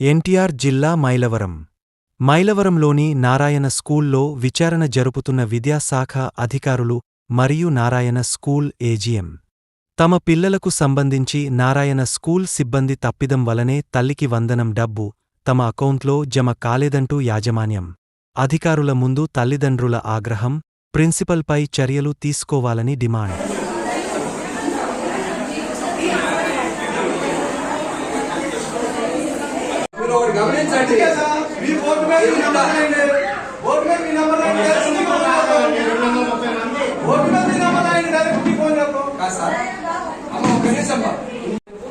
ఎన్టీఆర్ జిల్లా మైలవరం. మైలవరంలోని నారాయణ స్కూల్లో విచారణ జరుపుతున్న విద్యాశాఖ అధికారులు మరియు నారాయణ స్కూల్ ఏజీఎం తమ పిల్లలకు సంబంధించి నారాయణ స్కూల్ సిబ్బంది తప్పిదం వలనే తల్లికి వందనం డబ్బు తమ అకౌంట్లో జమ కాలేదంటూ యాజమాన్యం. అధికారుల ముందు తల్లిదండ్రుల ఆగ్రహం ప్రిన్సిపల్పై చర్యలు తీసుకోవాలని డిమాండ్ మీరు ఒకటి గమనించండి. మీ బోర్డు మీద మీ నెంబర్ రాయండి. బోర్డు మీద మీ నెంబర్ రాయండి. బోర్డు మీద మీ నెంబర్ రాయండి. డైరెక్ట్ మీ ఫోన్. కాదు సార్. అమ్మ ఒక నిమిషం.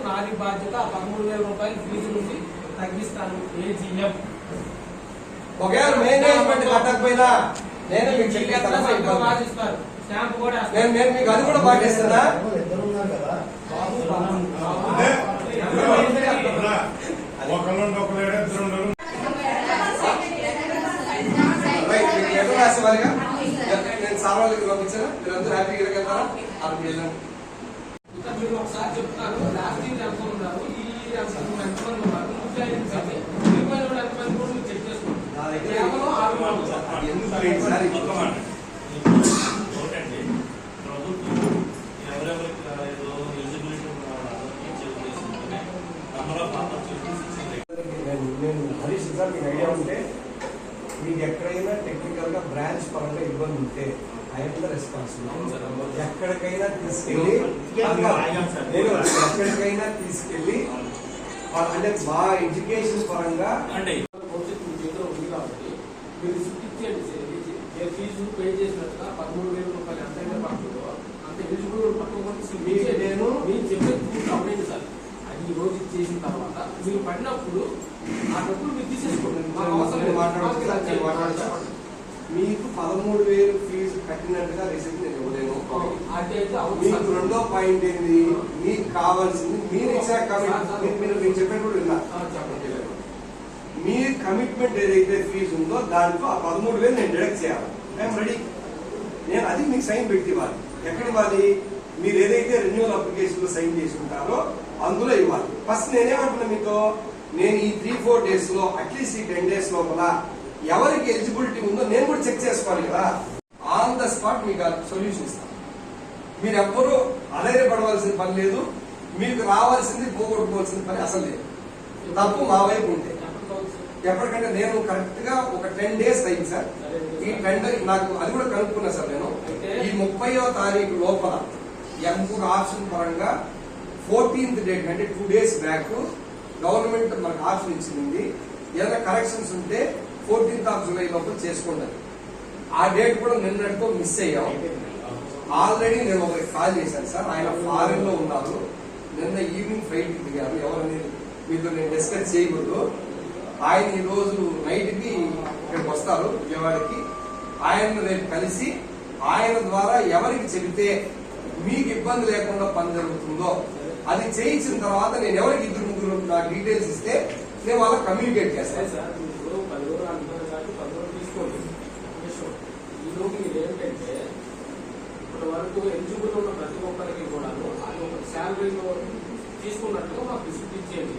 నాది బాధ్యత పదమూడు వేల రూపాయలు ఫీజు నుండి తగ్గిస్తాను. ఏజీఎం. ఒకవేళ మేనేజ్మెంట్ కట్టకపోయినా నేను మీకు చెప్పేస్తాను నేను నేను మీకు అది కూడా పాటిస్తున్నా బాబు రాసేవారిగా నేను సార్ వాళ్ళకి పంపించాను మీరందరూ హ్యాపీగా వెళ్తారా అది వెళ్ళండి మీరు ఒకసారి చెప్తారు లాస్ట్ ఇయర్ ఎంత ఉన్నారు ఈ ఇయర్ ఎంత ఎంతమంది ఉన్నారు ముప్పై ఐదు మంది ఇరవై రెండు ఎంతమంది కూడా మీరు చెక్ చేసుకోండి. నా దగ్గర కేవలం ఆరు మంది ఎందుకు లేదు సార్? ఒక్క మాట. ఒకటండి, ప్రభుత్వం ఎవరెవరికి రాలేదో ఎలిజిబిలిటీ ఉన్న ఉద్దేశంతోనే నంబర్ ఆఫ్ ఆపర్చునిటీస్ ఇచ్చింది నేను నేను హరీష్ సార్ మీకు ఐడియా ఉంటే మీకు ఎక్కడైనా టెక్నికల్గా బ్రాంచ్ పరంగా ఇబ్బంది ఉంటే ఐఎమ్ ద రెస్పాన్సిబుల్ ఎక్కడికైనా తీసుకెళ్ళి నేను ఎక్కడికైనా తీసుకెళ్ళి అంటే మా ఎడ్యుకేషన్ పరంగా అంటే మీ చేతిలో ఉంది కాబట్టి మీరు రిసిప్ట్ ఇచ్చేయండి ఏ ఫీజు పే చేసినట్టుగా పదమూడు వేల రూపాయలు ఎంతైతే పడుతుందో అంత ఎలిజిబుల్ మీ- నేను- మీరు చెప్పేది పూర్తి గమనించాలి అది ఈ రోజు ఇచ్చేసిన తర్వాత మీరు పడినప్పుడు ఆ డబ్బులు మీరు తీసేసుకోండి. మాకు అవసరం లేదు. మాకు ఇలా నేను మాట్లాడొచ్చా? మీకు పదమూడు వేలు ఫీజు కట్టినట్టుగా రిసిప్ట్ నేను ఇవ్వలేను. మీకు రెండో పాయింట్ ఏంది? మీకు కావాల్సింది మీరు ఇచ్చిన కమిట్మెంట్ మీరు చెప్పినట్టు కూడా విన్నా. ఆ, చెప్పండి మీ కమిట్మెంట్ ఏదైతే ఫీజు ఉందో దాంట్లో ఆ పదమూడు వేలు నేను డిడక్ట్ చేయాలి. ఐఎమ్ రెడీ నేను అది మీకు సైన్ పెట్టి ఇవ్వాలి. ఎక్కడ ఇవ్వాలి? మీరు ఏదైతే రెన్యువల్ అప్లికేషన్లో సైన్ చేసి ఉంటారో అందులో ఇవ్వాలి. ఫస్ట్ నేనేమంటున్నా మీతో? నేను ఈ త్రీ ఫోర్ డేస్లో అట్లీస్ట్ ఈ టెన్ డేస్ లోపల ఎవరికి ఎలిజిబిలిటీ ఉందో నేను కూడా చెక్ చేసుకోవాలి కదా. ఆన్ ద స్పాట్ మీకు సొల్యూషన్ ఇస్తాను. మీరు ఎవ్వరూ అధైర్యపడవలసిన పని లేదు. మీకు రావాల్సింది పోగొట్టుకోవాల్సిన పని అసలు లేదు. తప్పు మా వైపు ఉంటే. ఎప్పటికంటే నేను కరెక్ట్గా ఒక టెన్ డేస్ అయింది సార్. ఈ టెన్ డేస్ నాకు అది కూడా కనుక్కున్నా సార్ నేను. ఈ ముప్పయో తారీఖు లోపల ఇంకొక ఆప్షన్ పరంగా ఫోర్టీన్త్ డేట్ అంటే టూ డేస్ బ్యాక్ గవర్నమెంట్ మనకు ఆప్షన్ ఇచ్చింది. ఏదైనా కరెక్షన్స్ ఉంటే ఫోర్టీన్త్ ఆఫ్ జూలై లోపల చేసుకోండి. ఆ డేట్ కూడా నిన్నటితో మిస్ అయ్యాం. ఆల్రెడీ నేను ఒకరికి కాల్ చేశాను సార్. ఆయన ఫారెన్లో ఉన్నారు. నిన్న ఈవినింగ్ ఫ్లైట్ దిగారు. ఎవరనేది మీతో నేను డిస్కస్ చేయకూడదు. ఆయన ఈ రోజు నైట్కి ఇక్కడికి వస్తారు విజయవాడకి. ఆయన రేపు కలిసి ఆయన ద్వారా ఎవరికి చెబితే మీకు ఇబ్బంది లేకుండా పని జరుగుతుందో అది చేయించిన తర్వాత నేను ఎవరికి ఇద్దరు ముగ్గురు నాకు డీటెయిల్స్ ఇస్తే నేను వాళ్ళకి కమ్యూనికేట్ చేస్తాను. సార్ తీసుకోండి. మీరు ఏంటంటే ఇప్పటి వరకు ఎలిజిబుల్ ఉన్న ప్రతి ఒక్కరికి కూడా అది ఒక శాలరీలో తీసుకున్నట్టుగా మాకు రిసిప్ట్ ఇచ్చేయండి.